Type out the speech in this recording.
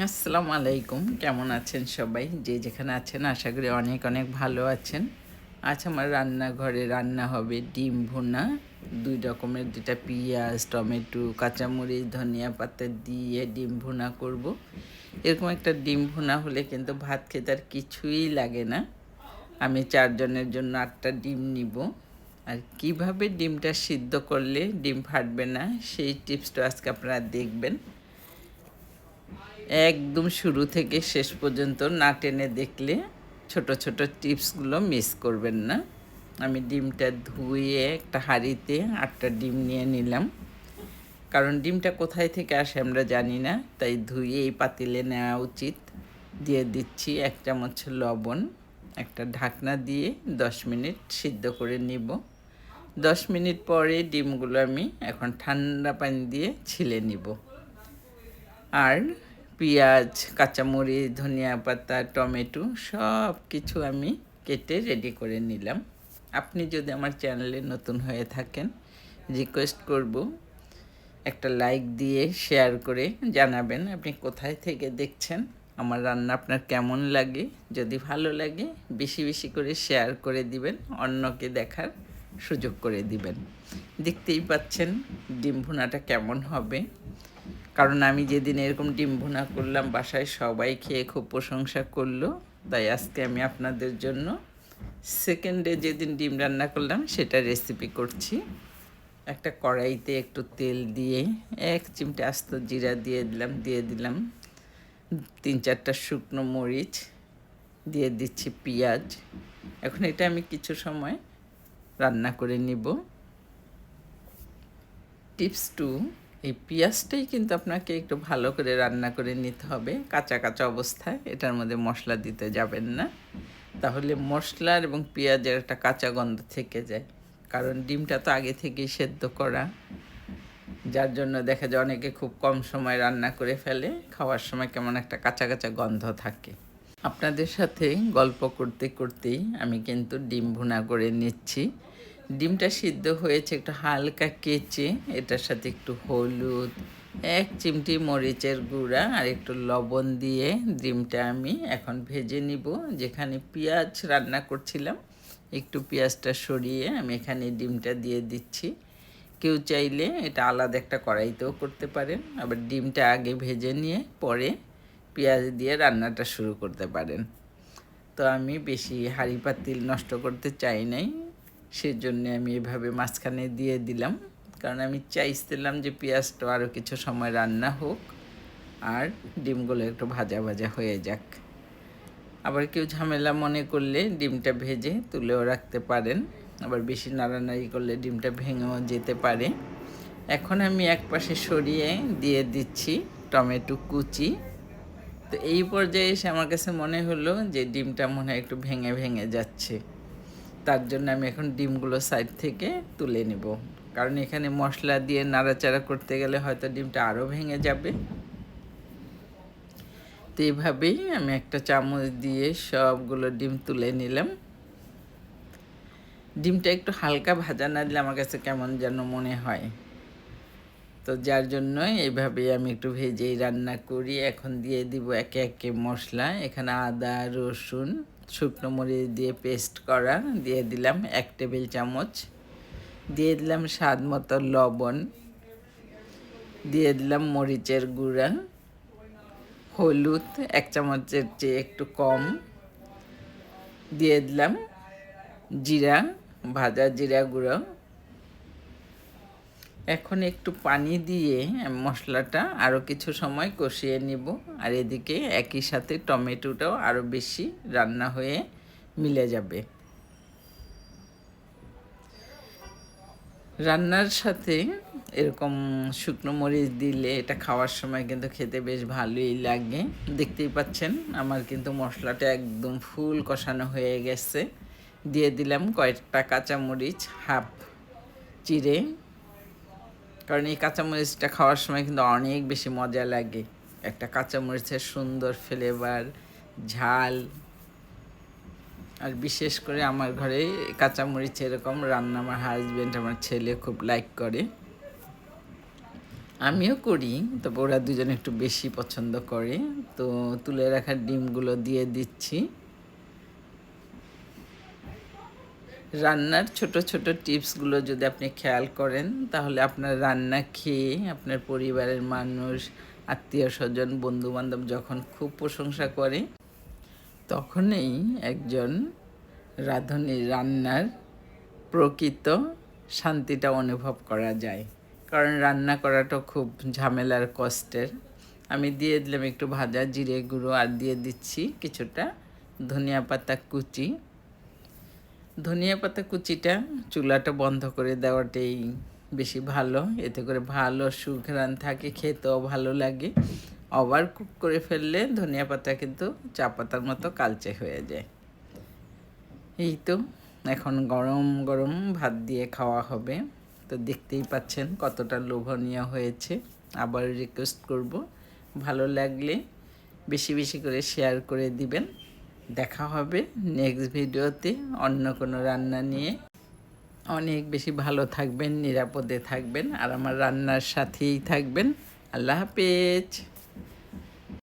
আসসালামু আলাইকুম। কেমন আছেন সবাই? যে যেখানে আছেন, আশা করি অনেক অনেক ভালো আছেন। আজ আমার রান্নাঘরে রান্না হবে ডিম ভুনা, দুই রকমের যেটা পেঁয়াজ, টমেটো, কাঁচামরিচ, ধনিয়া পাতা দিয়ে ডিম ভুনা করব। এরকম একটা ডিম ভুনা হলে কিন্তু ভাত খেতে আর কিছুই লাগে না। আমি চারজনের জন্য আটটা ডিম নিব। আর কীভাবে ডিমটা সিদ্ধ করলে ডিম ফাটবে না, সেই টিপসটা আজকে আপনারা দেখবেন। একদম শুরু থেকে শেষ পর্যন্ত না টেনে দেখলে ছোট ছোট টিপসগুলো মিস করবেন না। আমি ডিমটা ধুয়ে একটা হাঁড়িতে আটটা ডিম নিয়ে নিলাম। কারণ ডিমটা কোথায় থেকে আসে আমরা জানি না, তাই ধুয়ে এই পাতিলে নেওয়া উচিত। দিয়ে দিচ্ছি এক চামচ লবণ, একটা ঢাকনা দিয়ে দশ মিনিট সিদ্ধ করে নিব। দশ মিনিট পরে ডিমগুলো আমি এখন ঠান্ডা পানি দিয়ে ছিলে নিব। আর পেঁয়াজ, কাঁচামরিচ, ধনিয়া পাতা, টমেটো সব কিছু আমি কেটে রেডি করে নিলাম। আপনি যদি আমার চ্যানেলে নতুন হয়ে থাকেন রিকোয়েস্ট করব একটা লাইক দিয়ে শেয়ার করে জানাবেন আপনি কোথায় থেকে দেখছেন, আমার রান্না আপনার কেমন লাগে। যদি ভালো লাগে, বেশি বেশি করে শেয়ার করে দিবেন, অন্যকে দেখার সুযোগ করে দিবেন। দেখতেই পাচ্ছেন ডিম ভুনাটা কেমন হবে। কারণ আমি যেদিন এরকম ডিম ভুনা করলাম, বাসায় সবাই খেয়ে খুব প্রশংসা করল। তাই আজকে আমি আপনাদের জন্য সেকেন্ডে যেদিন ডিম রান্না করলাম, সেটা রেসিপি করছি। একটা কড়াইতে একটু তেল দিয়ে এক চিমটে আস্ত জিরা দিয়ে দিলাম দিয়ে দিলাম তিন চারটা শুকনো মরিচ, দিয়ে দিচ্ছি পেঁয়াজ। এখন এটা আমি কিছু সময় রান্না করে নিব। টিপস টু এই পেঁয়াজটাই কিন্তু আপনাকে একটু ভালো করে রান্না করে নিতে হবে, কাঁচা কাঁচা অবস্থায়। এটার মধ্যে মশলা দিতে যাবেন না। তাহলে মশলার এবং পেঁয়াজের একটা কাঁচা গন্ধ থেকে যায়। কারণ ডিমটা তো আগে থেকেই সেদ্ধ করা। যার জন্য দেখা যায় অনেকে খুব কম সময় রান্না করে ফেলে। খাওয়ার সময় কেমন একটা কাঁচা কাঁচা গন্ধ থাকে। আপনাদের সাথে গল্প করতে করতেই আমি কিন্তু ডিম ভুনা করে নিচ্ছি। ডিমটা সিদ্ধ হয়েছে একটু হালকা কেচে, এটার সাথে একটু হলুদ, এক চিমটি মরিচের গুঁড়া আর একটু লবণ দিয়ে ডিমটা আমি এখন ভেজে নিব। যেখানে পেঁয়াজ রান্না করছিলাম, একটু পেঁয়াজটা সরিয়ে আমি এখানে ডিমটা দিয়ে দিচ্ছি। কেউ চাইলে এটা আলাদা একটা কড়াইতেও করতে পারেন, আবার ডিমটা আগে ভেজে নিয়ে পরে পেঁয়াজ দিয়ে রান্নাটা শুরু করতে পারেন। তো আমি বেশি হাঁড়ি পাতিল নষ্ট করতে চাই নাই সেজন্য আমি এভাবে মাঝখানে দিয়ে দিলাম। কারণ আমি চাইছিলাম যে পেঁয়াজটা আরও কিছু সময় রান্না হোক আর ডিমগুলো একটু ভাজা ভাজা হয়ে যাক। আবার কেউ ঝামেলা মনে করলে ডিমটা ভেজে তুলেও রাখতে পারেন। আবার বেশি নাড়ানাড়ি করলে ডিমটা ভেঙেও যেতে পারে। এখন আমি এক পাশে সরিয়ে দিয়ে দিচ্ছি টমেটো কুচি। তো এই পর্যায়ে এসে আমার কাছে মনে হলো যে ডিমটা মনে হয় একটু ভেঙে ভেঙে যাচ্ছে। তার জন্য আমি এখন ডিমগুলো সাইড থেকে তুলে নেব। কারণ এখানে মশলা দিয়ে নাড়াচাড়া করতে গেলে হয়তো ডিমটা আরও ভেঙে যাবে। তো এইভাবেই আমি একটা চামচ দিয়ে সবগুলো ডিম তুলে নিলাম। ডিমটা একটু হালকা ভাজা না দিলে আমার কাছে কেমন যেন মনে হয়। তো যার জন্য এইভাবেই আমি একটু ভেজেই রান্না করি। এখন দিয়ে দিব একে একে মশলা। এখানে আদা, রসুন শুকনো মরিচ দিয়ে পেস্ট করা, দিয়ে দিলাম এক টেবিল চামচ। দিয়ে দিলাম স্বাদ মতো লবণ। দিয়ে দিলাম মরিচের গুঁড়া। হলুদ এক চামচের চেয়ে একটু কম। দিয়ে দিলাম জিরা, ভাজা জিরা গুঁড়ো। এখন একটু পানি দিয়ে মশলাটা আরও কিছু সময় কষিয়ে নিব। আর এদিকে একই সাথে টমেটোটাও আরও বেশি রান্না হয়ে মিলে যাবে। রান্নার সাথে এরকম শুকনো মরিচ দিলে এটা খাওয়ার সময় কিন্তু খেতে বেশ ভালোই লাগে। দেখতেই পাচ্ছেন, আমার কিন্তু মশলাটা একদম ফুল কষানো হয়ে গেছে। দিয়ে দিলাম কয়েকটা কাঁচামরিচ, হাফ চিড়ে কারণ এই কাঁচামরিচটা খাওয়ার সময় কিন্তু অনেক বেশি মজা লাগে। একটা কাঁচামরিচের সুন্দর ফ্লেভার ঝাল। আর বিশেষ করে আমার ঘরে কাঁচামরিচ এরকম রান্না আমার হাজব্যান্ড আমার ছেলে খুব লাইক করে। আমিও করি, তবে ওরা দুজন একটু বেশি পছন্দ করে। তো তুলে রাখার ডিমগুলো দিয়ে দিচ্ছি। রান্নার ছোট ছোট টিপসগুলো যদি আপনি খেয়াল করেন, তাহলে আপনার রান্না খেয়ে আপনার পরিবারের মানুষ, আত্মীয় স্বজন বন্ধু বান্ধব যখন খুব প্রশংসা করে, তখনই একজন রাঁধুনির রান্নার প্রকৃত শান্তিটা অনুভব করা যায়। কারণ রান্না করাটা খুব ঝামেলার কষ্টের। আমি দিয়ে দিলাম একটু ভাজা, জিরে গুঁড়ো আর দিয়ে দিচ্ছি কিছুটা ধনিয়া পাতা কুচি। ধনিয়া পাতা কুচিটা চুলাটা বন্ধ করে দেওয়াটাই বেশি ভালো। এতে করে ভালো সুঘ্রাণ থাকে, খেতেও ভালো লাগে। ওভার কুক করে ফেললে ধনিয়া পাতা কিন্তু চা পাতার মতো কালচে হয়ে যায়। এই তো, এখন গরম গরম ভাত দিয়ে খাওয়া হবে। তো দেখতেই পাচ্ছেন কতটা লোভনীয় হয়েছে। আবার রিকোয়েস্ট করব, ভালো লাগলে বেশি বেশি করে শেয়ার করে দিবেন। দেখা হবে নেক্সট ভিডিওতে অন্য কোনো রান্না নিয়ে। অনেক বেশি ভালো থাকবেন, নিরাপদে থাকবেন আর আমার রান্নার সাথেই থাকবেন। আল্লাহ হাফেজ।